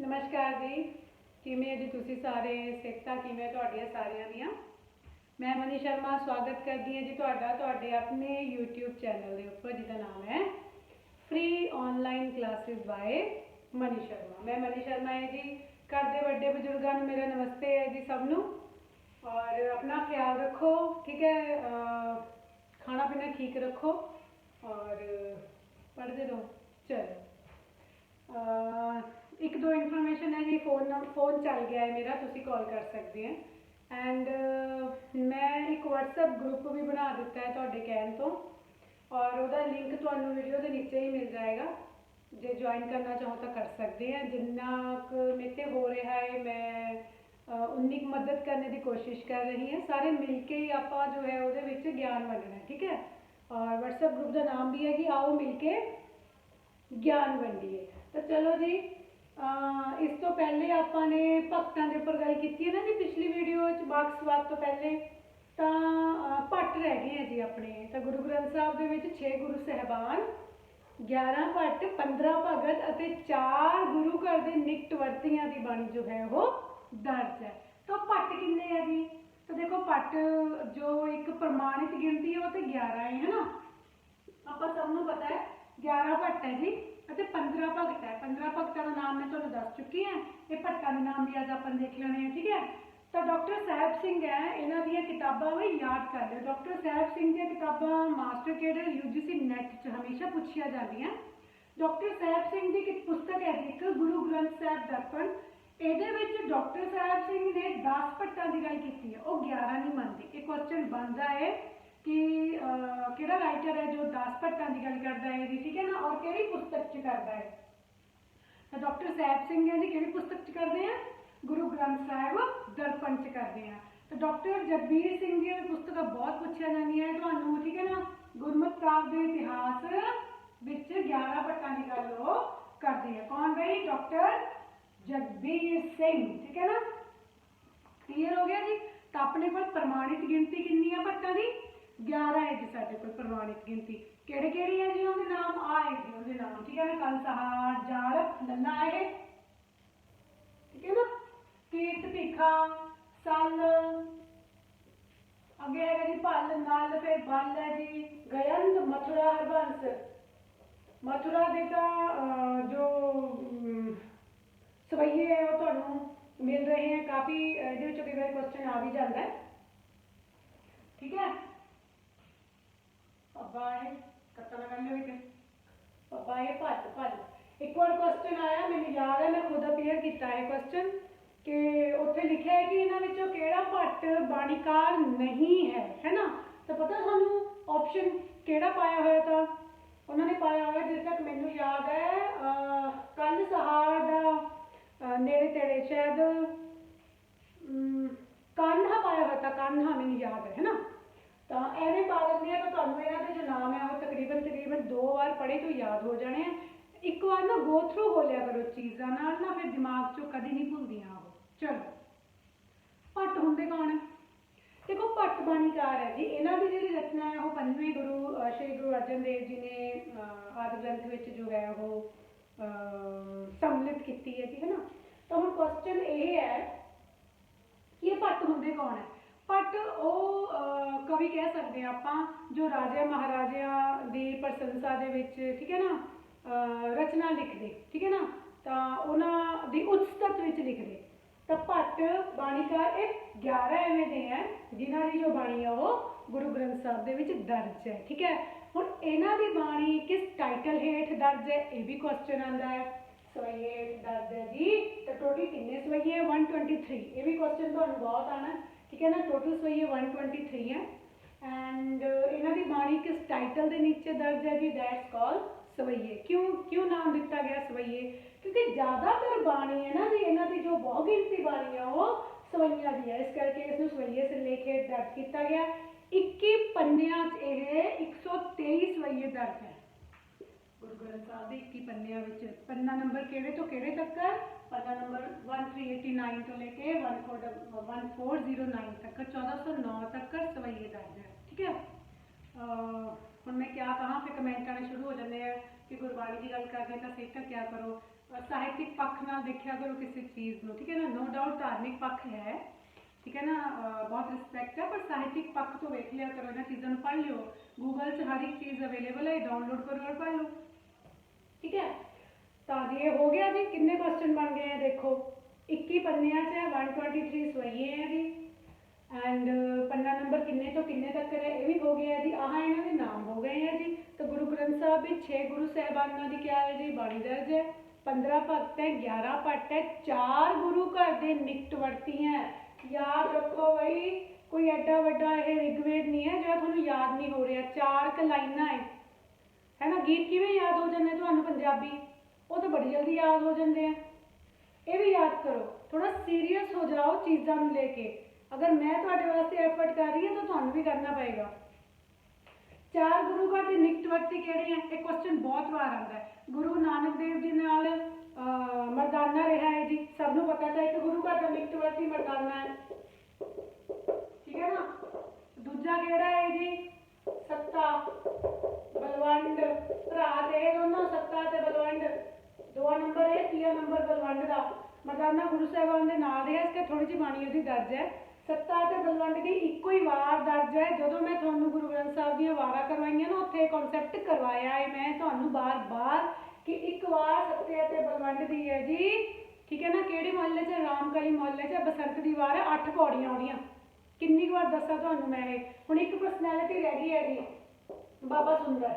ਨਮਸਕਾਰ ਜੀ। ਕਿਵੇਂ ਜੀ ਤੁਸੀਂ ਸਾਰੇ ਸਿੱਖਤਾ ਕਿਵੇਂ ਤੁਹਾਡੀਆਂ ਸਾਰਿਆਂ ਦੀਆਂ? ਮੈਂ ਮਨੀ ਸ਼ਰਮਾ ਸਵਾਗਤ ਕਰਦੀ ਹਾਂ ਜੀ ਤੁਹਾਡਾ, ਤੁਹਾਡੇ ਆਪਣੇ YouTube ਚੈਨਲ ਦੇ ਉੱਪਰ ਜਿਹਦਾ ਨਾਮ ਹੈ free online classes by Mani Sharma. ਮੈਂ ਮਨੀ ਸ਼ਰਮਾ ਹੈ ਜੀ। ਘਰ ਦੇ ਵੱਡੇ ਬਜ਼ੁਰਗਾਂ ਨੂੰ ਮੇਰਾ ਨਮਸਤੇ ਹੈ ਜੀ ਸਭ ਨੂੰ। ਔਰ ਆਪਣਾ ਖਿਆਲ ਰੱਖੋ, ਠੀਕ ਹੈ? ਖਾਣਾ ਪੀਣਾ ਠੀਕ ਰੱਖੋ। ਔਰ ਪੜ੍ਹਦੇ ਰਹੋ। ਚਲੋ। ਇੱਕ ਦੋ ਇਨਫੋਰਮੇਸ਼ਨ ਹੈ ਜੀ ਫੋਨ ਫੋਨ ਚੱਲ ਗਿਆ ਹੈ ਮੇਰਾ, ਤੁਸੀਂ ਕਾਲ ਕਰ ਸਕਦੇ ਹੈ। ਐਂਡ ਮੈਂ ਇੱਕ WhatsApp ਗਰੁੱਪ ਵੀ ਬਣਾ ਦਿੱਤਾ ਹੈ ਤੁਹਾਡੇ ਕਹਿਣ ਤੋਂ। ਔਰ ਉਹਦਾ ਲਿੰਕ ਤੁਹਾਨੂੰ ਵੀਡੀਓ ਦੇ ਨੀਚੇ ਹੀ ਮਿਲ ਜਾਏਗਾ। ਜੇ ਜੁਆਇਨ ਕਰਨਾ ਚਾਹੋ ਤਾਂ ਕਰ ਸਕਦੇ ਆ ਜਿੰਨਾ ਕੁ ਮੇਰੇ ਤੇ ਹੋ ਰਿਹਾ ਹੈ, ਮੈਂ ਉਨੀ ਕੁ ਮਦਦ ਕਰਨ ਦੀ ਕੋਸ਼ਿਸ਼ ਕਰ ਰਹੀ ਹਾਂ। ਸਾਰੇ ਮਿਲ ਕੇ ਹੀ ਆਪਾਂ ਜੋ ਹੈ ਉਹਦੇ ਵਿੱਚ ਗਿਆਨ ਵੰਡਣਾ ਠੀਕ ਹੈ? ਔਰ WhatsApp ਗਰੁੱਪ ਦਾ ਨਾਮ ਵੀ ਹੈ ਕਿ ਆਓ ਮਿਲ ਕੇ ਗਿਆਨ ਵੰਡੀਏ। ਤਾਂ ਚਲੋ ਜੀ ਅਹ ਇਸ ਤੋਂ ਪਹਿਲੇ ਆਪਾਂ ਨੇ ਭਗਤਾਂ ਦੇ ਉੱਪਰ ਗੱਲ ਕੀਤੀ ਹੈ ਨਾ ਜੀ ਪਿਛਲੀ ਵੀਡੀਓ ਵਿੱਚ ਬਾਕਸਵਾਦ ਤੋਂ ਪਹਿਲੇ, ਤਾਂ, ਅਹ, ਭੱਟ ਰਹਿ ਗਏ ਆ ਜੀ ਆਪਣੇ। ਤਾਂ ਗੁਰੂ ਗ੍ਰੰਥ ਸਾਹਿਬ ਦੇ ਵਿੱਚ 6 ਗੁਰੂ ਸਹਿਬਾਨ 11 ਭੱਟ 15 ਭਗਤ ਅਤੇ 4 ਗੁਰੂ ਘਰ ਦੇ ਨਿਕਟ ਵਰਤੀਆਂ ਦੀ ਬਾਣੀ ਜੋ ਹੈ ਉਹ ਦਰਜ ਹੈ। ਤਾਂ ਭੱਟ ਕਿੰਨੇ ਆ ਜੀ? ਤਾਂ ਦੇਖੋ ਭੱਟ ਜੋ ਇੱਕ ਪ੍ਰਮਾਣਿਤ ਗਿਣਤੀ ਹੈ, ਉਹ ਤੇ 11 ਹੈ ਹੈ ਨਾ। ਆਪਾਂ ਸਭ ਨੂੰ ਪਤਾ ਹੈ 11 ਭੱਟ ਹੈ ਜੀ। ਅਤੇ 15 ਭਗਤ ਹੈ। 15 ਭਗਤਾਂ ਦਾ ਨਾਮ ਮੈਂ ਤੁਹਾਨੂੰ ਦੱਸ ਚੁੱਕੀ ਹਾਂ। ਇਹ ਭੱਟਾਂ ਦੇ ਨਾਮ ਵੀ ਅੱਜ ਆਪਾਂ ਦੇਖ ਲੈਣੇ ਆ ਠੀਕ ਹੈ? ਤਾਂ ਡਾਕਟਰ ਸਾਹਿਬ ਸਿੰਘ ਹੈ ਇਹਨਾਂ ਦੀਆਂ ਕਿਤਾਬਾਂ ਵੀ ਯਾਦ ਕਰ ਲਿਓ। ਡਾਕਟਰ ਸਾਹਿਬ ਸਿੰਘ ਦੀਆਂ ਕਿਤਾਬਾਂ ਮਾਸਟਰ ਕੇਡਰ UGC ਨੈਟ 'ਚ ਹਮੇਸ਼ਾ ਪੁੱਛੀਆਂ ਜਾਂਦੀਆਂ। ਡਾਕਟਰ ਸਾਹਿਬ ਸਿੰਘ ਦੀ ਇੱਕ ਪੁਸਤਕ ਹੈ ਜੀ, ਇੱਕ ਗੁਰੂ ਗ੍ਰੰਥ ਸਾਹਿਬ ਦਰਪਣ। ਇਹਦੇ ਵਿੱਚ ਡਾਕਟਰ ਸਾਹਿਬ ਸਿੰਘ ਨੇ 10 ਭੱਟਾਂ ਦੀ ਗੱਲ ਕੀਤੀ ਹੈ। ਉਹ 11 ਨਹੀਂ ਮੰਨਦੇ। ਇਹ ਕੁਐਸਚਨ ਬਣਦਾ ਹੈ। ਕਿ ਅਹ, ਕਿਹੜਾ ਰਾਈਟਰ ਹੈ ਜੋ 10 ਭੱਟਾਂ ਦੀ ਗੱਲ ਕਰਦਾ ਹੈ ਜੀ ਠੀਕ ਹੈ ਨਾ ਔਰ ਕਿਹੜੀ ਪੁਸਤਕ 'ਚ ਕਰਦਾ ਹੈ ਤਾਂ ਡਾਕਟਰ ਸਾਹਿਬ ਸਿੰਘ ਹੈ ਜੀ ਕਿਹੜੀ ਪੁਸਤਕ 'ਚ ਕਰਦੇ ਆ ਗੁਰੂ ਗ੍ਰੰਥ ਸਾਹਿਬ ਦਰਪਣ 'ਚ ਕਰਦੇ ਆ ਤਾਂ ਡਾਕਟਰ ਜਗਬੀਰ ਸਿੰਘ ਦੀਆਂ ਵੀ ਪੁਸਤਕਾਂ ਬਹੁਤ ਪੁੱਛੀਆਂ ਜਾਂਦੀਆਂ ਹੈ ਤੁਹਾਨੂੰ ਠੀਕ ਹੈ ਨਾ ਗੁਰਮਤਿ ਕਾਵਿ ਦੇ ਇਤਿਹਾਸ ਵਿੱਚ 11 ਭੱਟਾਂ ਦੀ ਗੱਲ ਉਹ ਕਰਦੇ ਆ ਕੌਣ ਬਈ ਡਾਕਟਰ ਜਗਬੀਰ ਸਿੰਘ ਠੀਕ ਹੈ ਨਾ ਕਲੀਅਰ ਹੋ ਗਿਆ ਜੀ ਤਾਂ ਆਪਣੇ ਕੋਲ ਪ੍ਰਮਾਣਿਤ ਗਿਣਤੀ ਕਿੰਨੀ ਆ ਭੱਟਾਂ ਦੀ 11 ਹੈ ਜੀ ਸਾਡੇ ਕੋਲ ਪ੍ਰਮਾਣਿਤ ਗਿਣਤੀ ਕਿਹੜੇ ਕਿਹੜੇ ਹੈ ਜੀ ਉਹਦੇ ਨਾਮ ਆ ਹੈ ਜੀ ਉਹਦੇ ਨਾਮ ਠੀਕ ਹੈ ਨਾ ਕੰਸਹਾਰ ਜਾਰਪ ਲੱਲਾ ਹੈ ਠੀਕ ਹੈ ਨਾ ਕੀਰਤ ਭਿਖਾ ਸਲ ਅੱਗੇ ਹੈਗਾ ਜੀ ਭੱਲ ਨਲ ਫਿਰ ਬੱਲ ਹੈ ਜੀ ਗਯੰਤ ਮਥੁਰਾ ਹਰਬੰਸ ਮਥੁਰਾ ਦੇ ਤਾਂ ਅਹ, ਜੋ ਅਮ, ਸਵਈਏ ਹੈ ਉਹ ਤੁਹਾਨੂੰ ਮਿਲ ਰਹੇ ਹੈ ਕਾਫੀ ਇਹਦੇ ਵਿੱਚੋਂ ਕਈ ਵਾਰ ਕੁਐਸਚਨ ਆ ਵੀ ਜਾਂਦਾ ਹੈ ਠੀਕ ਹੈ ਪੱਬਾ ਹੈ ਕੱਟਾ ਲਗਾ ਲਿਓ ਵੀ ਤੇ ਭੱਜ ਭੱਜ। ਇੱਕ ਵਾਰ ਕੁਐਸਚਨ ਆਇਆ ਮੈਨੂੰ ਯਾਦ ਹੈ ਮੈਂ ਖੁਦ ਅਪੀਅਰ ਕੀਤਾ ਹੈ ਕੁਐਸਚਨ ਕਿ ਉੱਥੇ ਲਿਖਿਆ ਹੈ ਕਿ ਇਹਨਾਂ ਵਿੱਚੋਂ ਕਿਹੜਾ ਭੱਟ ਬਾਣੀਕਾਰ ਨਹੀਂ ਹੈ ਹੈ ਤਾਂ ਪਤਾ ਸਾਨੂੰ ਆਪਸ਼ਨ ਕਿਹੜਾ ਪਾਇਆ ਹੋਇਆ ਤਾਂ? ਉਹਨਾਂ ਨੇ ਪਾਇਆ ਹੋਇਆ ਜਿਸ ਤੱਕ ਮੈਨੂੰ ਯਾਦ ਹੈ ਕੱਲ ਸਹਾਰ ਦਾ ਨੇੜੇ ਤੇੜੇ ਸ਼ਾਇਦ ਅਮ, ਪਾਇਆ ਹੋਇਆ ਤਾਂ ਕਾਨ੍ਹਾ ਮੈਨੂੰ ਯਾਦ ਹੈ ਹੈ ਤਾਂ ਐਵੇਂ ਪਾ ਦਿੰਦੇ ਆ ਤਾਂ ਤੁਹਾਨੂੰ ਇਹਨਾਂ ਦੇ ਜੋ ਨਾਮ ਹੈ ਉਹ ਤਕਰੀਬਨ ਤਕਰੀਬਨ ਦੋ ਵਾਰ ਪੜ੍ਹੇ ਤੋਂ ਯਾਦ ਹੋ ਜਾਣੇ ਆ। ਇੱਕ ਵਾਰ ਨਾ ਗੋ ਥਰੂ ਹੋ ਲਿਆ ਕਰੋ ਚੀਜ਼ਾਂ ਨਾਲ ਨਾ ਫਿਰ ਦਿਮਾਗ ਚੋਂ ਕਦੀ ਨਹੀਂ ਭੁੱਲਦੀਆਂ ਉਹ। ਚਲੋ ਭੱਟ ਹੁੰਦੇ ਕੌਣ ਦੇਖੋ ਭੱਟ ਬਾਣੀਕਾਰ ਹੈ ਜੀ। ਇਹਨਾਂ ਦੀ ਜਿਹੜੀ ਰਚਨਾ ਹੈ ਉਹ ਪੰਜਵੇਂ ਗੁਰੂ ਸ਼੍ਰੀ ਗੁਰੂ ਅਰਜਨ ਦੇਵ ਜੀ ਨੇ ਆਦਿ ਗ੍ਰੰਥ ਵਿੱਚ ਜੋ ਹੈ ਉਹ ਅਹ, ਸੰਮਿਲਿਤ ਕੀਤੀ ਹੈ ਜੀ ਹੈ ਨਾ? ਤਾਂ ਹੁਣ ਕੁਐਸਚਨ ਇਹ ਹੈ ਕਿ ਇਹ ਭੱਟ ਹੁੰਦੇ ਕੌਣ ਹੈ? ਭੱਟ ਉਹ ਅਹ, ਕਵੀ ਕਹਿ ਸਕਦੇ ਹਾਂ ਆਪਾਂ ਜੋ ਰਾਜਾ ਮਹਾਰਾਜਿਆਂ ਦੀ ਪ੍ਰਸ਼ੰਸਾ ਦੇ ਵਿੱਚ ਠੀਕ ਹੈ ਨਾ ਅਹ, ਰਚਨਾ ਲਿਖਦੇ ਠੀਕ ਹੈ ਨਾ ਤਾਂ ਉਹਨਾਂ ਦੀ ਉਤਸਤ ਵਿੱਚ ਲਿਖਦੇ। ਤਾਂ ਭੱਟ ਬਾਣੀਕਾਰ ਇਹ 11 ਐਵੇਂ ਦੇ ਹੈ ਜਿਨ੍ਹਾਂ ਦੀ ਜੋ ਬਾਣੀ ਆ ਉਹ ਗੁਰੂ ਗ੍ਰੰਥ ਸਾਹਿਬ ਦੇ ਵਿੱਚ ਦਰਜ ਹੈ ਠੀਕ ਹੈ। ਹੁਣ ਇਹਨਾਂ ਦੀ ਬਾਣੀ ਕਿਸ ਟਾਈਟਲ ਹੇਠ ਦਰਜ ਹੈ ਇਹ ਵੀ ਕੁਐਸਚਨ ਆਂਦਾ ਹੈ। ਸਵਈਏ ਹੇਠ ਦਰਜ ਹੈ ਜੀ ਤਾਂ ਟੋਟਲ ਕਿੰਨੇ ਸਵਈਏ ਹੈ? 123 ਇਹ ਵੀ ਕੁਐਸਚਨ ਤੁਹਾਨੂੰ ਬਹੁਤ ਆਣਾ ਠੀਕ ਹੈ ਨਾ? ਟੋਟਲ ਸਵਈਏ 123 ਹੈ। ਐਂਡ ਇਹਨਾਂ ਦੀ ਬਾਣੀ ਕਿਸ ਟਾਈਟਲ ਦੇ ਨੀਚੇ ਦਰਜ ਹੈ ਜੀ? That's call Savaiye. ਕਿਉਂ ਕਿਉਂ ਨਾਮ ਦਿੱਤਾ ਗਿਆ ਸਵਈਏ? ਕਿਉਂਕਿ ਜ਼ਿਆਦਾਤਰ ਬਾਣੀ ਹੈ ਨਾ ਜੀ, ਇਹਨਾਂ ਦੀ ਜੋ ਬਹੁ ਬਾਣੀ ਆ, ਉਹ ਸਵਈਆਂ ਦੀ ਹੈ। ਇਸ ਕਰਕੇ ਇਸ ਨੂੰ ਸਵਈਏ ਸਿਰਲੇਖ ਹੇਠ ਦਰਜ ਕੀਤਾ ਗਿਆ। 21 ਪੰਨਿਆਂ 'ਚ ਇਹ 123 ਸਵਈਏ ਦਰਜ ਹੈ। ਗੁਰੂ ਗ੍ਰੰਥ ਸਾਹਿਬ ਦੇ 21 ਪੰਨਿਆਂ ਵਿੱਚ ਪੰਨਾ ਨੰਬਰ ਕਿਹੜੇ ਤੋਂ ਕਿਹੜੇ ਤੱਕ ਹੈ? ਪੰਨਾ ਨੰਬਰ 1389 ਤੋਂ ਲੈ ਕੇ 1409 ਤੱਕ 1409 ਤੱਕ ਸਵਈਏ ਦਰਜ ਹੈ। ਠੀਕ ਹੈ? ਹੁਣ ਮੈਂ ਕਿਆ ਕਹਾਂ, ਫਿਰ ਕਮੈਂਟ ਆਣੇ ਸ਼ੁਰੂ ਹੋ ਜਾਂਦੇ ਆ ਕਿ ਗੁਰਬਾਣੀ ਦੀ ਗੱਲ ਕਰਦੇ ਤਾਂ ਸਿੱਖਿਆ ਕਿਆ ਕਰੋ। ਸਾਹਿਤਿਕ ਪੱਖ ਨਾਲ ਦੇਖਿਆ ਕਰੋ ਕਿਸੇ ਚੀਜ਼ ਨੂੰ, ਠੀਕ ਹੈ ਨਾ? ਨੋ ਡਾਊਟ ਧਾਰਮਿਕ ਪੱਖ ਹੈ। ਠੀਕ ਹੈ ਨਾ? ਬਹੁਤ ਰਿਸਪੈਕਟ ਹੈ, ਪਰ ਸਾਹਿਤਿਕ ਪੱਖ ਤੋਂ ਵੇਖ ਲਿਆ ਕਰੋ, ਇਹਨਾਂ ਚੀਜ਼ਾਂ ਨੂੰ ਪੜ੍ਹ ਲਿਓ। ਗੂਗਲ 'ਚ ਹਰ ਇੱਕ ਚੀਜ਼ ਅਵੇਲੇਬਲ ਹੈ ਡਾਊਨਲੋਡ ਕਰੋ ਔਰ ਪੜ੍ਹ ਲਓ। ਠੀਕ ਹੈ? ਤਾਂ ਜੀ ਇਹ ਹੋ ਗਿਆ ਜੀ, ਕਿੰਨੇ ਕੁਐਸਚਨ ਬਣ ਗਏ ਆ ਦੇਖੋ। 21 ਪੰਨਿਆਂ 'ਚ ਹੈ 123 ਸਵਈਏ ਹੈ ਜੀ। ਐਂਡ ਪੰਨਾ ਨੰਬਰ ਕਿੰਨੇ ਤੋਂ ਕਿੰਨੇ ਤੱਕ ਹੈ, ਇਹ ਵੀ ਹੋ ਗਿਆ ਜੀ। ਆਹ ਇਹਨਾਂ ਦੇ ਨਾਮ ਹੋ ਗਏ ਆ ਜੀ। ਤਾਂ ਗੁਰੂ ਗ੍ਰੰਥ ਸਾਹਿਬ ਵਿੱਚ 6 ਗੁਰੂ ਸਾਹਿਬਾਨਾਂ ਦੀ ਕਿਆ ਹੈ ਜੀ? ਬਾਣੀ ਦਰਜ ਹੈ। 15 ਭਗਤ ਹੈ 11 ਭੱਟ ਹੈ 4 ਗੁਰੂ ਘਰ ਦੇ ਨਿਕਟਵਰਤੀ ਹੈ। ਯਾਦ ਰੱਖੋ ਬਈ, ਕੋਈ ਐਡਾ ਵੱਡਾ ਇਹ ਰਿਗਵੇਦ ਨਹੀਂ ਹੈ ਜਿਹੜਾ ਤੁਹਾਨੂੰ ਯਾਦ ਨਹੀਂ ਹੋ ਰਿਹਾ। ਚਾਰ ਕ ਲਾਈਨਾਂ ਹੈ। ਹੈ ਨਾ? ਗੀਤ ਕਿਵੇਂ ਯਾਦ ਹੋ ਜਾਂਦੇ ਤੁਹਾਨੂੰ ਪੰਜਾਬੀ? ਉਹ ਤਾਂ ਬੜੀ ਜਲਦੀ ਯਾਦ ਹੋ ਜਾਂਦੇ ਆ। ਇਹ ਵੀ ਯਾਦ ਕਰੋ ਥੋੜਾ ਸੀਰੀਅਸ ਹੋ ਜਾਓ ਚੀਜ਼ਾਂ ਨੂੰ ਲੈ ਕੇ। ਅਗਰ ਮੈਂ ਤੁਹਾਡੇ ਵਾਸਤੇ ਐਫਰਟ ਕਰ ਰਹੀ ਹਾਂ ਤਾਂ ਤੁਹਾਨੂੰ ਵੀ ਕਰਨਾ ਪਏਗਾ। ਚਾਰ ਗੁਰੂ ਘਰ ਦੇ ਨਿਕਟਵਰਤੀ ਕਿਹੜੇ ਹੈ ਇਹ ਕੁਐਸਚਨ ਬਹੁਤ ਵਾਰ ਆਉਂਦਾ ਹੈ। ਗੁਰੂ ਨਾਨਕ ਦੇਵ ਜੀ ਨਾਲ ਮਰਦਾਨਾ ਰਿਹਾ ਹੈ ਜੀ। ਸਭ ਨੂੰ ਪਤਾ ਤਾਂ ਇੱਕ ਗੁਰੂ ਘਰ ਦਾ ਨਿਕਟਵਰਤੀ ਮਰਦਾਨਾ ਹੈ। ਠੀਕ ਹੈ ਨਾ? ਦੂਜਾ ਕਿਹੜਾ ਹੈ ਜੀ? ਸੱਤਾ, ਬਲਵੰਡ, ਭਰਾ ਤੇ ਦੋਨੋਂ ਸੱਤਾ ਤੇ ਬਲਵੰਡ। ਦੋ ਨੰਬਰ ਹੈ, ਤੀਆ ਨੰਬਰ ਬਲਵੰਡ ਦਾ। ਮਰਦਾਨਾ ਗੁਰੂ ਸਾਹਿਬਾਨ ਦੇ ਨਾਲ ਰਿਹਾ ਇਸ ਤੇ ਥੋੜੀ ਜਿਹੀ ਬਾਣੀ ਉਹਦੀ ਦਰਜ ਹੈ। ਸੱਤਾ ਤੇ ਬਲਵੰਡ ਦੀ ਇੱਕੋ ਹੀ ਵਾਰ ਦਰਜ ਹੈ। ਜਦੋਂ ਮੈਂ ਤੁਹਾਨੂੰ ਗੁਰੂ ਗ੍ਰੰਥ ਸਾਹਿਬ ਦੀਆਂ ਵਾਰਾਂ ਕਰਵਾਈਆਂ ਨਾ, ਉੱਥੇ ਕਨਸੈਪਟ ਕਰਵਾਇਆ ਹੈ ਮੈਂ ਤੁਹਾਨੂੰ ਬਾਰ-ਬਾਰ ਕਿ ਇੱਕ ਵਾਰ ਸੱਤੇ ਅਤੇ ਬਲਵੰਡ ਦੀ ਹੈ ਜੀ। ਠੀਕ ਹੈ ਨਾ? ਕਿਹੜੇ ਮੁਹੱਲੇ 'ਚ ਰਾਮਕਲੀ ਮੁਹੱਲੇ 'ਚ ਬਸੰਤ ਦੀ ਵਾਰ ਹੈ? ਅੱਠ ਪੌੜੀਆਂ ਆਉਣੀਆਂ ਕਿੰਨੀ ਕੁ ਵਾਰ ਦੱਸਾਂ ਤੁਹਾਨੂੰ ਮੈਂ ਇਹ? ਹੁਣ ਇੱਕ ਪਰਸਨੈਲਿਟੀ ਰਹਿ ਗਈ ਹੈ। ਜੀ ਬਾਬਾ ਸੁੰਦਰ।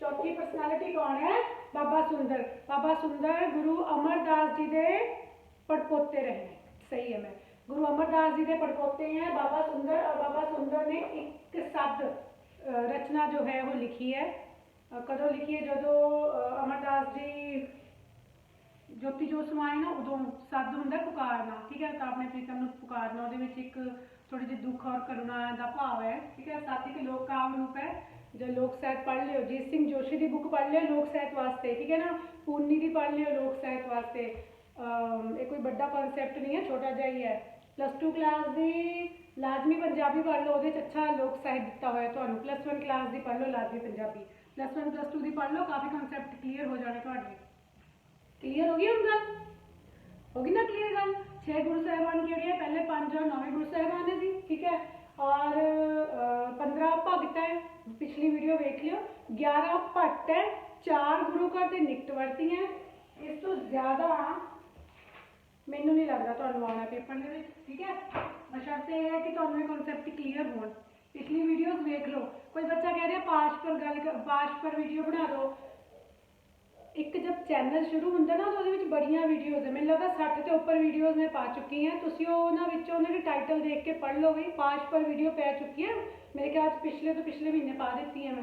ਚੌਥੀ ਪਰਸਨੈਲਿਟੀ ਕੌਣ ਹੈ? ਬਾਬਾ ਸੁੰਦਰ ਬਾਬਾ ਸੁੰਦਰ, ਗੁਰੂ ਅਮਰਦਾਸ ਜੀ ਦੇ ਪੜਪੋਤੇ ਰਹੇ ਸਹੀ ਹੈ ਮੈਂ। ਗੁਰੂ ਅਮਰਦਾਸ ਜੀ ਦੇ ਪੜਪੋਤੇ ਹੈ, ਬਾਬਾ ਸੁੰਦਰ ਔਰ ਬਾਬਾ ਸੁੰਦਰ ਨੇ ਇੱਕ ਸਦ ਰਚਨਾ ਜੋ ਹੈ ਉਹ ਲਿਖੀ ਹੈ। ਕਦੋਂ ਲਿਖੀ ਹੈ? ਜਦੋਂ ਅਮਰਦਾਸ ਜੀ ਜੋਤੀ ਜੋਤ ਸਮਾਏ ਨਾ, ਉਦੋਂ ਸੱਦ ਹੁੰਦਾ ਹੈ ਪੁਕਾਰਨਾ, ਠੀਕ ਹੈ? ਤਾਂ ਆਪਣੇ ਪ੍ਰੀਤਮ ਨੂੰ ਪੁਕਾਰਨਾ, ਉਹਦੇ ਵਿੱਚ ਇੱਕ ਥੋੜੀ ਜਿਹੀ ਦੁੱਖ ਔਰ ਕਰੁਣਾ ਦਾ ਭਾਵ ਹੈ, ਠੀਕ ਹੈ? ਸੱਤ ਇੱਕ ਲੋਕ ਕਾਮ ਰੂਪ ਹੈ। ਜਾਂ ਲੋਕ ਸਾਹਿਤ ਪੜ੍ਹ ਲਿਓ ਜੀਤ ਸਿੰਘ ਜੋਸ਼ੀ ਦੀ ਬੁੱਕ ਪੜ੍ਹ ਲਿਓ ਲੋਕ ਸਾਹਿਤ ਵਾਸਤੇ ਠੀਕ ਹੈ ਨਾ? ਪੂਰਨੀ ਦੀ ਪੜ੍ਹ ਲਿਓ ਲੋਕ ਸਾਹਿਤ ਵਾਸਤੇ। ਇਹ ਕੋਈ ਵੱਡਾ ਕਨਸੈਪਟ ਨਹੀਂ ਹੈ ਛੋਟਾ ਜਿਹਾ ਹੀ ਹੈ। ਪਲੱਸ 2 ਕਲਾਸ ਦੀ ਲਾਜ਼ਮੀ ਪੰਜਾਬੀ ਪੜ੍ਹ ਲਓ ਉਹਦੇ 'ਚ ਅੱਛਾ ਲੋਕ ਸਾਹਿਤ ਦਿੱਤਾ ਹੋਇਆ ਤੁਹਾਨੂੰ। ਪਲੱਸ 1 ਕਲਾਸ ਦੀ ਪੜ੍ਹ ਲਓ ਲਾਜ਼ਮੀ ਪੰਜਾਬੀ। ਪਲੱਸ 1 ਪਲੱਸ 2 ਦੀ ਪੜ੍ਹ ਲਓ ਕਾਫੀ ਕਨਸੈਪਟ ਕਲੀਅਰ ਹੋ ਜਾਣੇ ਤੁਹਾਡੇ। ਕਲੀਅਰ ਹੋ ਗਈ ਹੁਣ ਗੱਲ? ਹੋ ਗਈ ਨਾ ਕਲੀਅਰ ਗੱਲ? ਛੇ ਗੁਰੂ ਸਾਹਿਬਾਨ ਜਿਹੜੇ ਹੈ ਪਹਿਲੇ ਪੰਜ ਔਰ ਨੌਵੇਂ ਗੁਰੂ ਸਾਹਿਬਾਨ ਨੇ ਜੀ ਠੀਕ ਹੈ? ਔਰ ਅ, 15 ਭਗਤ ਹੈ। ਪਿਛਲੀ ਵੀਡੀਓ ਵੇਖ ਲਿਓ। 11 ਭੱਟ ਹੈ, ਚਾਰ ਗੁਰੂ ਘਰ ਦੇ ਨਿਕਟਵਰਤੀ ਹੈ। ਇਸ ਤੋਂ ਜ਼ਿਆਦਾ ਮੈਨੂੰ ਨਹੀਂ ਲੱਗਦਾ ਤੁਹਾਨੂੰ ਆਉਣਾ ਪੇਪਰ ਦੇ ਵਿੱਚ, ਠੀਕ ਹੈ? ਬਸ਼ਰਤੇ ਇਹ ਹੈ ਕਿ ਤੁਹਾਨੂੰ ਇਹ ਕਨਸੈਪਟ ਕਲੀਅਰ ਹੋਣ। ਪਿਛਲੀ ਵੀਡੀਓਜ਼ ਵੇਖ ਲਓ। ਕੋਈ ਬੱਚਾ ਕਹਿ ਰਿਹਾ, ਪਾਸ ਪਰ ਗੱਲ ਪਾਸ ਪਰ ਵੀਡੀਓ ਬਣਾ ਦਿਓ ਇੱਕ ਜਦ ਚੈਨਲ ਸ਼ੁਰੂ ਹੁੰਦਾ ਨਾ ਉਹਦੇ ਵਿੱਚ ਬੜੀਆਂ ਵੀਡੀਓਜ਼ ਹੈ ਮੈਨੂੰ ਲੱਗਦਾ 60 ਤੋਂ ਉੱਪਰ ਵੀਡੀਓਜ਼ ਮੈਂ ਪਾ ਚੁੱਕੀ ਹਾਂ। ਤੁਸੀਂ ਉਹਨਾਂ ਵਿੱਚੋਂ ਉਹਨਾਂ ਦੇ ਟਾਈਟਲ ਦੇਖ ਕੇ ਪੜ੍ਹ ਲਓ ਵੀ ਪਾਸ਼ ਪਰ ਵੀਡੀਓ ਪੈ ਚੁੱਕੀ ਹੈ। ਮੇਰੇ ਖਿਆਲ 'ਚ ਪਿਛਲੇ ਤੋਂ ਪਿਛਲੇ ਮਹੀਨੇ ਪਾ ਦਿੱਤੀ ਹੈ ਮੈਂ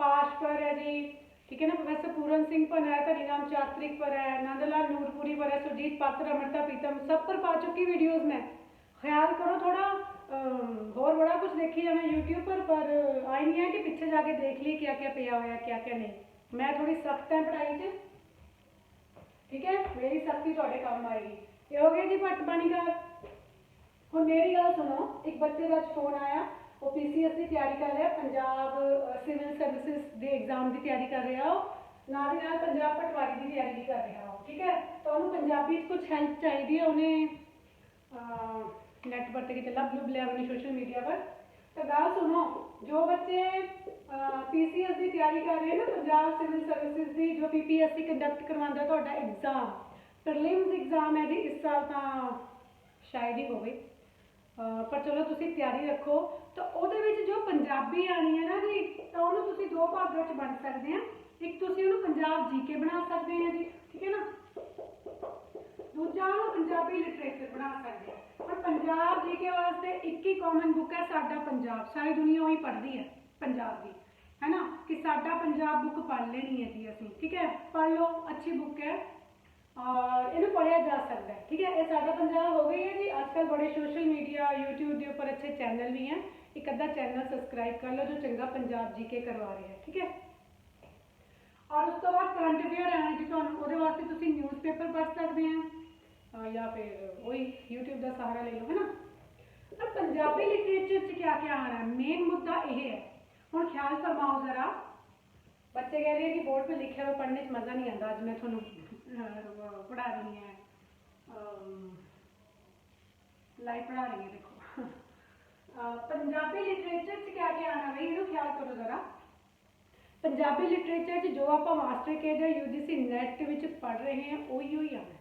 ਪਾਸ਼ ਪਰ ਹੈ ਜੀ ਠੀਕ ਹੈ ਨਾ ਪ੍ਰੋਫੈਸਰ ਪੂਰਨ ਸਿੰਘ ਪਰ ਹੈ ਧਨੀ ਰਾਮ ਚਾਤਰਿਕ ਪਰ ਹੈ ਨੰਦ ਲਾਲ ਨੂਰਪੁਰੀ ਪਰ ਹੈ ਸੁਰਜੀਤ ਪਾਤਰ ਅਮਰਤਾ ਪ੍ਰੀਤਮ ਸਭ ਪਰ ਪਾ ਚੁੱਕੀ ਵੀਡੀਓਜ਼ ਮੈਂ ਖਿਆਲ ਕਰੋ ਥੋੜਾ ਹੋਰ ਬੜਾ ਕੁਝ ਦੇਖੀ ਜਾਣਾ YouTube ਪਰ ਪਰ ਆਈ ਨਹੀਂ ਹੈ ਕਿ ਪਿੱਛੇ ਜਾ ਕੇ ਦੇਖ ਲਈ ਕਿਆ ਕਿਆ ਪਿਆ ਹੋਇਆ ਕਿਆ ਕਿਆ ਨਹੀਂ ਮੈਂ ਥੋੜੀ ਸਖਤ ਹਾਂ ਪੜ੍ਹਾਈ 'ਚ ਠੀਕ ਹੈ ਮੇਰੀ ਸਖਤੀ ਤੁਹਾਡੇ ਕੰਮ ਆਏਗੀ ਇਹ ਹੋ ਗਿਆ ਜੀ ਭੱਟ ਬਾਣੀਕਾਰ ਹੁਣ ਮੇਰੀ ਗੱਲ ਸੁਣੋ ਇੱਕ ਬੱਚੇ ਦਾ ਫੋਨ ਆਇਆ ਉਹ ਪੀਸੀਐਸ ਦੀ ਤਿਆਰੀ ਕਰ ਰਿਹਾ, ਪੰਜਾਬ ਸਿਵਲ ਸਰਵਿਸਿਜ਼ ਦੇ ਐਗਜ਼ਾਮ ਦੀ ਤਿਆਰੀ ਕਰ ਰਿਹਾ ਉਹ, ਨਾਲ ਦੀ ਨਾਲ ਪੰਜਾਬ ਪਟਵਾਰੀ ਦੀ ਤਿਆਰੀ ਵੀ ਕਰ ਰਿਹਾ ਉਹ, ਠੀਕ ਹੈ? ਤਾਂ ਉਹਨੂੰ ਪੰਜਾਬੀ 'ਚ ਕੁਝ ਹੈਲਪ ਚਾਹੀਦੀ ਹੈ ਉਹਨੇ ਨੈਟ ਪਰ ਤੇ ਕਿਤੇ ਲੱਭ ਲੁੱਭ ਲਿਆ ਉਹਨੇ ਸੋਸ਼ਲ ਮੀਡੀਆ ਪਰ। ਤਾਂ ਗੱਲ ਸੁਣੋ, ਜੋ ਬੱਚੇ ਪੀਸੀਐਸ ਦੀ ਤਿਆਰੀ ਕਰ ਰਹੇ ਨੇ ਪੰਜਾਬ ਸਿਵਲ ਸਰਵਿਸਿਜ਼ ਦੀ, ਜੋ ਪੀਪੀਐਸਸੀ ਕੰਡਕਟ ਕਰਵਾਉਂਦਾ ਤੁਹਾਡਾ ਐਗਜ਼ਾਮ ਪ੍ਰੀਲਿਮਸ ਐਗਜ਼ਾਮ ਹੈ ਜੀ, ਇਸ ਸਾਲ ਤਾਂ ਸ਼ਾਇਦ ਹੀ ਹੋਵੇ। ਪਰ ਚਲੋ ਤੁਸੀਂ ਤਿਆਰੀ ਰੱਖੋ। ਤਾਂ ਉਹਦੇ ਵਿੱਚ ਜੋ ਪੰਜਾਬੀ ਆਣੀ ਹੈ ਨਾ ਜੀ, ਤਾਂ ਉਹਨੂੰ ਤੁਸੀਂ ਦੋ ਭਾਗਾਂ ਵਿੱਚ ਵੰਡ ਸਕਦੇ ਆ। ਇੱਕ ਤੁਸੀਂ ਉਹਨੂੰ ਪੰਜਾਬ ਜੀਕੇ ਬਣਾ ਸਕਦੇ ਆ ਜੀ, ਠੀਕ ਹੈ ਨਾ? ਦੂਜਾ ਉਹਨੂੰ ਪੰਜਾਬੀ ਲਿਟਰੇਚਰ ਬਣਾ ਸਕਦੇ ਆ। ਪਰ ਪੰਜਾਬ ਜੀਕੇ ਵਾਸਤੇ ਇੱਕ ਹੀ ਕਾਮਨ ਬੁੱਕ ਹੈ, ਸਾਡਾ ਪੰਜਾਬ। ਸਾਰੀ ਦੁਨੀਆ ਉਹੀ ਪੜ੍ਹਦੀ ਹੈ, ਪੰਜਾਬ ਦੀ। ਹੈ ਨਾ? ਕਿ ਸਾਡਾ ਪੰਜਾਬ ਬੁੱਕ ਪੜ੍ਹ ਲੈਣੀ ਹੈ ਜੀ ਅਸੀਂ, ਠੀਕ ਹੈ? ਪੜ੍ਹ ਲਓ, ਅੱਛੀ ਬੁੱਕ ਹੈ। ਔਰ ਇਹਨੂੰ ਪੜ੍ਹਿਆ ਜਾ ਸਕਦਾ ਹੈ, ਠੀਕ ਹੈ? ਇਹ ਸਾਡਾ ਪੰਜਾਬ ਹੋ ਗਈ ਹੈ ਜੀ। ਅੱਜ ਕੱਲ੍ਹ ਬੜੇ ਸੋਸ਼ਲ ਮੀਡੀਆ YouTube ਦੇ ਉੱਪਰ ਅੱਛੇ ਚੈਨਲ ਵੀ ਹੈ। ਇੱਕ ਅੱਧਾ ਚੈਨਲ ਸਬਸਕ੍ਰਾਈਬ ਕਰ ਲਓ ਜੋ ਚੰਗਾ ਪੰਜਾਬ ਜੀਕੇ ਕਰਵਾ ਰਿਹਾ ਹੈ, ਠੀਕ ਹੈ? ਔਰ ਉਸ ਤੋਂ ਬਾਅਦ ਕਰੰਟ ਅਫੇਅਰ ਆਣਾ ਜੀ ਤੁਹਾਨੂੰ ਉਹਦੇ ਵਾਸਤੇ ਤੁਸੀਂ ਨਿਊਜ਼ਪੇਪਰ ਪੜ੍ਹ ਸਕਦੇ ਆ ਜਾਂ ਫਿਰ ਉਹੀ YouTube ਦਾ ਸਹਾਰਾ ਲੈ ਲਓ ਹੈ ਤਾਂ ਪੰਜਾਬੀ ਲਿਟਰੇਚਰ 'ਚ ਕਿਆ ਕਿਆ ਆਣਾ ਹੈ ਮੇਨ ਮੁੱਦਾ ਇਹ ਹੈ। ਹੁਣ ਖਿਆਲ ਫਰਮਾਓ ਜ਼ਰਾ। ਬੱਚੇ ਕਹਿ ਰਹੇ ਕਿ ਬੋਰਡ 'ਤੇ ਲਿਖਿਆ ਹੋਇਆ ਪੜ੍ਹਨੇ 'ਚ ਮਜ਼ਾ ਨਹੀਂ ਆਉਂਦਾ, ਅੱਜ ਮੈਂ ਤੁਹਾਨੂੰ ਪੜ੍ਹਾ ਰਹੀ ਹਾਂ। ਲਾਈਵ ਪੜ੍ਹਾ ਰਹੀ ਹਾਂ, ਦੇਖੋ। ਪੰਜਾਬੀ ਲਿਟਰੇਚਰ 'ਚ ਕਿਆ ਕਿਆ ਆਣਾ ਬਈ ਇਹਨੂੰ ਖਿਆਲ ਕਰੋ ਜ਼ਰਾ। ਪੰਜਾਬੀ ਲਿਟਰੇਚਰ 'ਚ ਜੋ ਆਪਾਂ ਮਾਸਟਰ ਕੇ ਯੂਜੀਸੀ ਨੈਟ ਵਿੱਚ ਪੜ੍ਹ ਰਹੇ ਹਾਂ, ਉਹੀ ਉਹੀ ਆਣਾ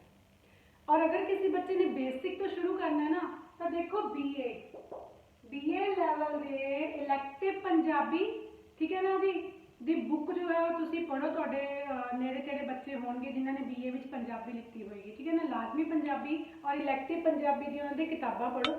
ਔਰ ਅਗਰ ਕਿਸੇ ਬੱਚੇ ਨੇ ਬੇਸਿਕ ਤੋਂ ਸ਼ੁਰੂ ਕਰਨਾ ਹੈ ਨਾ, ਤਾਂ ਦੇਖੋ ਬੀਏ ਬੀਏ ਲੈਵਲ ਦੇ ਇਲੈਕਟਿਵ ਪੰਜਾਬੀ, ਠੀਕ ਹੈ ਨਾ ਜੀ? ਦੀ ਬੁੱਕ ਜੋ ਹੈ ਉਹ ਤੁਸੀਂ ਪੜ੍ਹੋ, ਤੁਹਾਡੇ ਨੇੜੇ ਤੇੜੇ ਬੱਚੇ ਹੋਣਗੇ ਜਿਨ੍ਹਾਂ ਨੇ ਬੀਏ ਵਿੱਚ ਪੰਜਾਬੀ ਲਿੱਤੀ ਹੋਏਗੀ ਠੀਕ ਹੈ ਨਾ? ਲਾਜ਼ਮੀ ਪੰਜਾਬੀ ਔਰ ਇਲੈਕਟਿਵ ਪੰਜਾਬੀ ਦੀਆਂ ਉਹਨਾਂ ਦੀ ਕਿਤਾਬਾਂ ਪੜੋ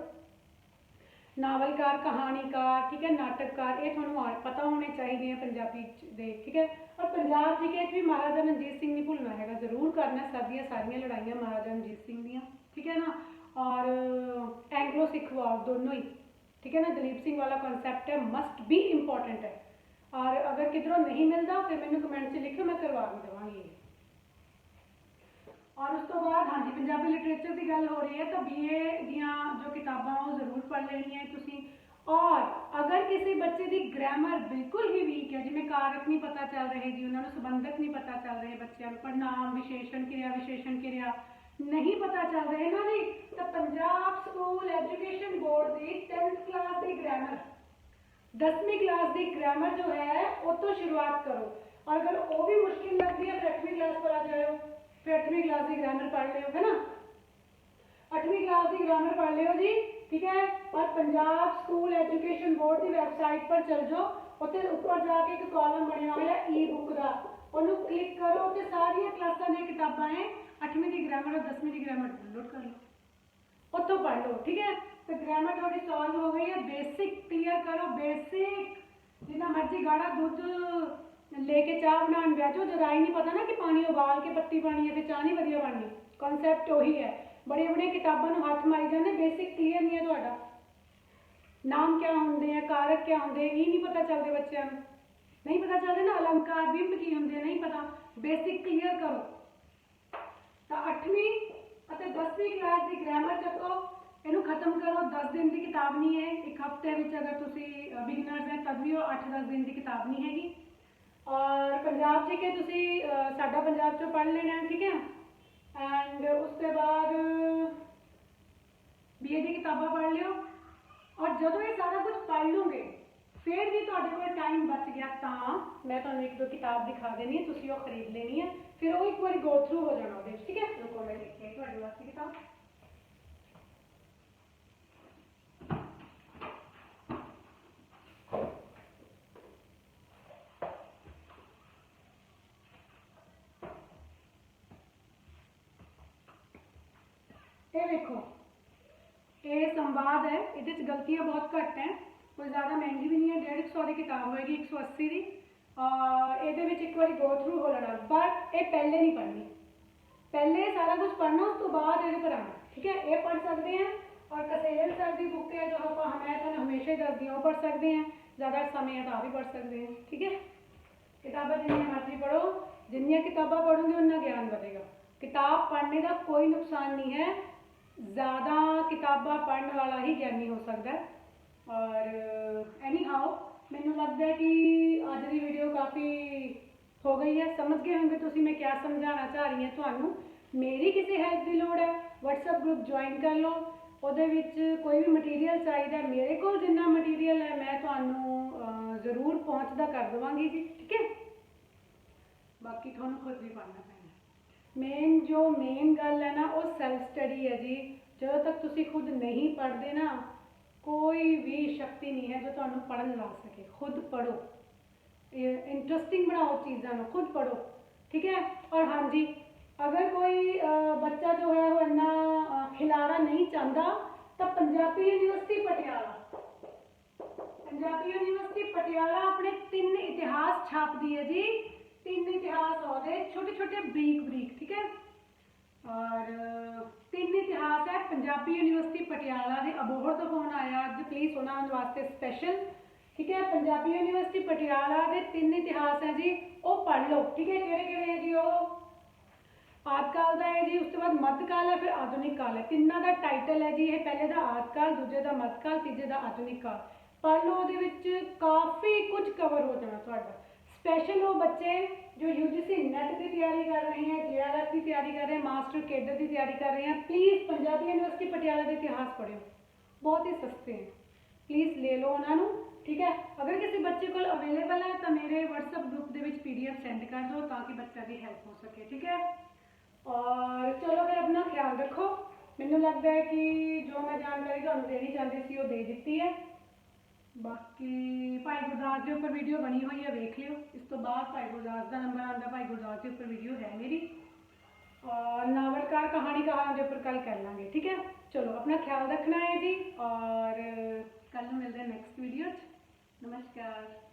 ਨਾਵਲਕਾਰ, ਕਹਾਣੀਕਾਰ, ਠੀਕ ਹੈ, ਨਾਟਕਕਾਰ, ਇਹ ਤੁਹਾਨੂੰ ਆ- ਪਤਾ ਹੋਣੇ ਚਾਹੀਦੇ ਆ ਪੰਜਾਬੀ 'ਚ ਦੇ, ਠੀਕ ਹੈ। ਔਰ ਪੰਜਾਬ ਜੀ ਕੇ ਵੀ ਮਹਾਰਾਜਾ ਰਣਜੀਤ ਸਿੰਘ ਨਹੀਂ ਭੁੱਲਣਾ ਹੈਗਾ, ਜ਼ਰੂਰ ਕਰਨਾ ਸਾਡੀਆਂ ਸਾਰੀਆਂ ਲੜਾਈਆਂ ਮਹਾਰਾਜਾ ਰਣਜੀਤ ਸਿੰਘ ਦੀਆਂ, ਠੀਕ ਹੈ ਨਾ। ਔਰ ਐਂਗਲੋ ਸਿੱਖ ਵਾਰ ਦੋਨੋਂ ਹੀ, ਠੀਕ ਹੈ ਨਾ, ਦਲੀਪ ਸਿੰਘ ਵਾਲਾ ਕਨਸੈਪਟ ਹੈ ਮਸਟ ਬੀ ਇੰਪੋਰਟੈਂਟ ਹੈ। ਔਰ ਅਗਰ ਕਿਧਰੋਂ ਨਹੀਂ ਮਿਲਦਾ, ਫਿਰ ਮੈਨੂੰ ਕਮੈਂਟ 'ਚ ਲਿਖਿਓ, ਮੈਂ ਕਰਵਾ ਵੀ ਦੇਵਾਂਗੀ। और उस तो बाद हाँ जी पंजाबी लिटरेचर की गल हो रही है तो बी ए जो किताबा वो ज़रूर पढ़ लेनी है तुसी। और अगर किसी बच्चे की ग्रामर बिल्कुल ही वीक है जिम्मे कारक नहीं पता चल रहे जी उन्होंने संबंधक नहीं पता चल रहे बच्चों पढ़नाम विशेषण किरिया विशेषण किरिया नहीं पता चल रहे ना जी तो पंजाब स्कूल एजुकेशन बोर्ड की टेंथ क्लास की ग्रामर दसवीं क्लास की ग्रामर जो है वो तो शुरुआत करो और अगर वो भी मुश्किल लगती है तो अठवीं क्लास पर आ जाओ जाओ फिर अठवीं क्लास की ग्रामर पढ़ लियो है ना अठवीं क्लास की ग्रामर पढ़ लियो जी ठीक है और पंजाब स्कूल एजुकेशन बोर्ड की वैबसाइट पर चल जाओ ਉੱਥੇ ਉੱਪਰ ਜਾ ਕੇ ਇੱਕ ਕਾਲਮ ਬਣਿਆ ਹੋਇਆ ਈ ਬੁੱਕ ਦਾ ਉਹਨੂੰ ਕਲਿੱਕ ਕਰੋ ਤੇ ਸਾਰੀਆਂ ਕਲਾਸਾਂ ਦੀਆਂ ਕਿਤਾਬਾਂ ਹੈ 8ਵੀਂ ਦੀ ਗ੍ਰਾਮਰ ਔਰ 10ਵੀਂ ਦੀ ਗ੍ਰਾਮਰ ਡਾਊਨਲੋਡ ਕਰ ਲਓ ਉੱਥੋਂ ਪੜ੍ਹ ਲਓ ਠੀਕ ਹੈ ਤੇ ਗ੍ਰਾਮਰ ਤੁਹਾਡੀ ਸੋਲਵ ਹੋ ਗਈ ਹੈ ਬੇਸਿਕ ਕਲੀਅਰ ਕਰੋ ਬੇਸਿਕ ਜਿੰਨਾ ਮਰਜ਼ੀ ਗਾੜਾ ਦੁੱਧ ਲੈ ਕੇ ਚਾਹ ਬਣਾਉਣ ਬਹਿ ਜਾਓ, ਜਦ ਆਈ ਨਹੀਂ ਪਤਾ ਨਾ ਕਿ ਪਾਣੀ ਉਬਾਲ ਕੇ ਪੱਤੀ ਪਾਣੀ ਹੈ ਫਿਰ ਚਾਹ ਨਹੀਂ ਵਧੀਆ ਬਣਨੀ। ਕਨਸੈਪਟ ਉਹੀ ਹੈ। ਬੜੀਆਂ ਬੜੀਆਂ ਕਿਤਾਬਾਂ ਨੂੰ ਹੱਥ ਮਾਰੀ ਜਾਂਦੇ ਬੇਸਿਕ ਕਲੀਅਰ ਨਹੀਂ ਹੈ ਤੁਹਾਡਾ। ਨਾਮ ਕਿਆ ਹੁੰਦੇ ਆ, ਕਾਰਕ ਕਿਆ ਹੁੰਦੇ ਇਹ ਨਹੀਂ ਪਤਾ ਚੱਲਦੇ ਬੱਚਿਆਂ ਨੂੰ। ਨਹੀਂ ਪਤਾ ਚੱਲਦੇ ਨਾ, ਅਲੰਕਾਰ, ਬਿੰਬ ਕੀ ਹੁੰਦੇ ਨਹੀਂ ਪਤਾ। ਬੇਸਿਕ ਕਲੀਅਰ ਕਰੋ। ਤਾਂ 8ਵੀਂ ਅਤੇ 10ਵੀਂ ਕਲਾਸ ਦੀ ਗ੍ਰਾਮਰ ਚੱਕੋ। ਇਹਨੂੰ ਖਤਮ ਕਰੋ 10 ਦਿਨ ਦੀ ਕਿਤਾਬ ਨਹੀਂ ਹੈ। ਇੱਕ ਹਫ਼ਤੇ ਵਿੱਚ ਅਗਰ ਤੁਸੀਂ ਬਿਗਨਰਸ ਹੈ ਤਦ ਵੀ ਉਹ 8-10 ਦਿਨ ਦੀ ਕਿਤਾਬ ਨਹੀਂ ਹੈਗੀ। ਔਰ ਪੰਜਾਬ ਜੀ ਕੇ ਤੁਸੀਂ ਸਾਡਾ ਪੰਜਾਬ ਚੋਂ ਪੜ੍ਹ ਲੈਣਾ, ਠੀਕ ਹੈ? ਐਂਡ ਉਸ ਤੋਂ ਬਾਅਦ ਬੀਏ ਦੀ ਕਿਤਾਬਾਂ ਪੜ੍ਹ ਲਿਓ। ਔਰ ਜਦੋਂ ਇਹ ਸਾਰਾ ਕੁਝ ਪੜ੍ਹ ਲਓਗੇ, ਫਿਰ ਵੀ ਤੁਹਾਡੇ ਕੋਲ ਟਾਈਮ ਬਚ ਗਿਆ ਤਾਂ ਮੈਂ ਤੁਹਾਨੂੰ ਇੱਕ ਦੋ ਕਿਤਾਬ ਦਿਖਾ ਦੇਣੀ ਹੈ, ਤੁਸੀਂ ਉਹ ਖਰੀਦ ਲੈਣੀ ਹੈ। ਫਿਰ ਉਹ ਇੱਕ ਵਾਰੀ ਗੋ ਥਰੂ ਹੋ ਜਾਣਾ ਉਹਦੇ ਵਿੱਚ, ਠੀਕ ਹੈ? ਰੁਕੋ, ਮੈਂ ਲਿਖ ਤੁਹਾਡੇ ਵਾਸਤੇ ਕਿਤਾਬ। ਇਹ ਵੇਖੋ ਇਹ ਸੰਵਾਦ ਹੈ ਇਹਦੇ ਚ ਗਲਤੀਆਂ ਬਹੁਤ ਘੱਟ ਹੈ ਕੋਈ ਜ਼ਿਆਦਾ ਮਹਿੰਗੀ ਵੀ ਨਹੀਂ ਹੈ 150 ਦੀ ਕਿਤਾਬ ਹੋਏਗੀ 180 ਦੀ ਔਰ ਇਹਦੇ ਵਿੱਚ ਇੱਕ ਵਾਰੀ ਗੋ ਥਰੂ ਹੋ ਲੈਣਾ ਬਟ ਇਹ ਪਹਿਲੇ ਨਹੀਂ ਪੜ੍ਹਨੀ ਪਹਿਲੇ ਸਾਰਾ ਕੁਝ ਪੜ੍ਹਨਾ ਉਸ ਤੋਂ ਬਾਅਦ ਇਹਦੇ ਪਰ ਆਉਣਾ ਠੀਕ ਹੈ ਇਹ ਪੜ੍ਹ ਸਕਦੇ ਹਾਂ ਔਰ ਕਸੇਲ ਸਰ ਦੀ ਬੁੱਕ ਹੈ ਜੋ ਆਪਾਂ ਮੈਂ ਤੁਹਾਨੂੰ ਹਮੇਸ਼ਾ ਹੀ ਦੱਸਦੀ ਹਾਂ ਉਹ ਪੜ੍ਹ ਸਕਦੇ ਹਾਂ ਜ਼ਿਆਦਾ ਸਮੇਂ ਹੈ ਤਾਂ ਉਹ ਵੀ ਪੜ੍ਹ ਸਕਦੇ ਹਾਂ ਠੀਕ ਹੈ ਕਿਤਾਬਾਂ ਜਿੰਨੀਆਂ ਮਰਜ਼ੀ ਪੜ੍ਹੋ ਜਿੰਨੀਆਂ ਕਿਤਾਬਾਂ ਪੜ੍ਹੋਗੇ ਉਨਾ ਗਿਆਨ ਵਧੇਗਾ ਕਿਤਾਬ ਪੜ੍ਹਨੇ ਦਾ ਕੋਈ ਨੁਕਸਾਨ ਨਹੀਂ ਹੈ ਜ਼ਿਆਦਾ ਕਿਤਾਬਾਂ ਪੜ੍ਹਨ ਵਾਲਾ ਹੀ ਗਿਆਨੀ ਹੋ ਸਕਦਾ ਹੈ। ਔਰ ਐਨੀ ਹਾਓ ਮੈਨੂੰ ਲੱਗਦਾ ਹੈ ਕਿ ਅੱਜ ਦੀ ਵੀਡੀਓ ਕਾਫੀ ਹੋ ਗਈ ਹੈ। ਸਮਝ ਗਏ ਹੋਗੇ ਤੁਸੀਂ ਮੈਂ ਕਿਆ ਸਮਝਾਉਣਾ ਚਾਹ ਰਹੀ ਹਾਂ ਤੁਹਾਨੂੰ। ਮੇਰੀ ਕਿਸੇ ਹੈਲਪ ਦੀ ਲੋੜ ਹੈ। WhatsApp ਗਰੁੱਪ ਜੁਆਇਨ ਕਰ ਲਓ। ਉਹਦੇ ਵਿੱਚ ਕੋਈ ਵੀ ਮਟੀਰੀਅਲ ਚਾਹੀਦਾ ਮੇਰੇ ਕੋਲ ਜਿੰਨਾ ਮਟੀਰੀਅਲ ਹੈ, ਮੈਂ ਤੁਹਾਨੂੰ ਜ਼ਰੂਰ ਪਹੁੰਚਦਾ ਕਰ ਦੇਵਾਂਗੀ ਜੀ, ਠੀਕ ਹੈ? ਬਾਕੀ ਤੁਹਾਨੂੰ ਖੁਦ ਵੀ ਪੜ੍ਹਨਾ ਮੇਨ ਜੋ ਮੇਨ ਗੱਲ ਹੈ ਨਾ, ਉਹ ਸੈਲਫ ਸਟੱਡੀ ਹੈ ਜੀ। ਜਦੋਂ ਤੱਕ ਤੁਸੀਂ ਖੁਦ ਨਹੀਂ ਪੜ੍ਹਦੇ ਨਾ, ਕੋਈ ਵੀ ਸ਼ਕਤੀ ਨਹੀਂ ਹੈ ਜੋ ਤੁਹਾਨੂੰ ਪੜ੍ਹਨ ਲਾ ਸਕੇ। ਖੁਦ ਪੜ੍ਹੋ। ਇੰਟਰਸਟਿੰਗ ਬਣਾਓ ਚੀਜ਼ਾਂ ਨੂੰ, ਖੁਦ ਪੜ੍ਹੋ। ਠੀਕ ਹੈ? ਔਰ ਹਾਂਜੀ, ਅਗਰ ਕੋਈ ਬੱਚਾ ਜੋ ਹੈ ਉਹ ਇੰਨਾ ਖਿਲਾਰਾ ਨਹੀਂ ਚਾਹੁੰਦਾ, ਤਾਂ ਪੰਜਾਬੀ ਯੂਨੀਵਰਸਿਟੀ ਪਟਿਆਲਾ। ਪੰਜਾਬੀ ਯੂਨੀਵਰਸਿਟੀ ਪਟਿਆਲਾ ਆਪਣੇ ਤਿੰਨ ਇਤਿਹਾਸ ਛਾਪਦੀ ਹੈ ਜੀ। ਤਿੰਨ ਇਤਿਹਾਸ ਉਹਦੇ, ਛੋਟੇ ਛੋਟੇ ਬਰੀਕ ਬਰੀਕ, ਠੀਕ ਹੈ? ਔਰ ਤਿੰਨ ਇਤਿਹਾਸ ਹੈ, ਪੰਜਾਬੀ ਯੂਨੀਵਰਸਿਟੀ ਪਟਿਆਲਾ ਦੇ ਅਬੋਹਰ ਤੋਂ ਫੋਨ ਆਇਆ? ਅੱਜ ਪਲੀਜ਼ ਉਹਨਾਂ ਵਾਸਤੇ ਸਪੈਸ਼ਲ ਠੀਕ ਹੈ? ਪੰਜਾਬੀ ਯੂਨੀਵਰਸਿਟੀ ਪਟਿਆਲਾ ਦੇ ਤਿੰਨ ਇਤਿਹਾਸ ਹੈ ਜੀ, ਉਹ ਪੜ੍ਹ ਲਓ, ਠੀਕ ਹੈ? ਕਿਹੜੇ ਕਿਹੜੇ ਹੈ ਜੀ ਉਹ? ਆਦਿਕਾਲ ਦਾ ਹੈ ਜੀ, ਉਸ ਤੋਂ ਬਾਅਦ ਮੱਧਕਾਲ ਹੈ, ਫਿਰ ਆਧੁਨਿਕ ਕਾਲ ਹੈ। ਤਿੰਨਾਂ ਦਾ ਟਾਈਟਲ ਹੈ ਜੀ, ਇਹ ਪਹਿਲੇ ਦਾ ਆਦਿਕਾਲ, ਦੂਜੇ ਦਾ ਮੱਧਕਾਲ, ਤੀਜੇ ਦਾ ਆਧੁਨਿਕ ਕਾਲ। ਪੜ੍ਹ ਲਓ ਉਹਦੇ ਵਿੱਚ ਕਾਫੀ ਕੁਝ ਕਵਰ ਹੋ ਜਾਣਾ ਤੁਹਾਡਾ। ਸਪੈਸ਼ਲ ਉਹ ਬੱਚੇ ਜੋ UGC ਨੈਟ ਦੀ ਤਿਆਰੀ ਕਰ ਰਹੇ ਹੈ JRF ਦੀ ਤਿਆਰੀ ਕਰ ਰਹੇ ਹੈ ਮਾਸਟਰ ਕੇਡਰ ਦੀ ਤਿਆਰੀ ਕਰ ਰਹੇ ਹੈ ਪਲੀਜ਼ ਪੰਜਾਬੀ ਯੂਨੀਵਰਸਿਟੀ ਪਟਿਆਲਾ ਦੇ ਇਤਿਹਾਸ ਪੜ੍ਹਿਓ। ਬਹੁਤ ਹੀ ਸਸਤੇ ਹੈ। ਪਲੀਜ਼ ਲੈ ਲਓ ਉਹਨਾਂ ਨੂੰ, ਠੀਕ ਹੈ? ਅਗਰ ਕਿਸੇ ਬੱਚੇ ਕੋਲ ਅਵੇਲੇਬਲ ਹੈ ਤਾਂ ਮੇਰੇ WhatsApp ਗਰੁੱਪ ਦੇ ਵਿੱਚ PDF ਸੈਂਡ ਕਰ ਦਿਓ ਤਾਂ ਕਿ ਬੱਚਾ ਦੀ ਹੈਲਪ ਹੋ ਸਕੇ, ਠੀਕ ਹੈ? ਔਰ ਚਲੋ ਫਿਰ ਆਪਣਾ ਖਿਆਲ ਰੱਖੋ। ਮੈਨੂੰ ਲੱਗਦਾ ਹੈ ਕਿ ਜੋ ਮੈਂ ਜਾਣਕਾਰੀ ਤੁਹਾਨੂੰ ਦੇਣੀ ਚਾਹੁੰਦੀ ਸੀ ਉਹ ਦੇ ਦਿੱਤੀ ਹੈ। ਬਾਕੀ ਭਾਈ ਗੁਰਦਾਸ ਦੇ ਉੱਪਰ ਵੀਡੀਓ ਬਣੀ ਹੋਈ ਹੈ ਵੇਖ ਲਿਓ। ਇਸ ਤੋਂ ਬਾਅਦ ਭਾਈ ਗੁਰਦਾਸ ਦਾ ਨੰਬਰ ਆਉਂਦਾ, ਭਾਈ ਗੁਰਦਾਸ ਦੇ ਉੱਪਰ ਵੀਡੀਓ ਹੈ ਮੇਰੀ। ਔਰ ਨਾਵਲਕਾਰ ਕਹਾਣੀਕਾਰਾਂ ਦੇ ਉੱਪਰ ਕੱਲ ਕਰ ਲਾਂਗੇ, ਠੀਕ ਹੈ? ਚਲੋ, ਆਪਣਾ ਖਿਆਲ ਰੱਖਣਾ ਹੈ ਜੀ, ਔਰ ਕੱਲ ਨੂੰ ਮਿਲਦੇ ਨੈਕਸਟ ਵੀਡੀਓ 'ਚ। ਨਮਸਕਾਰ।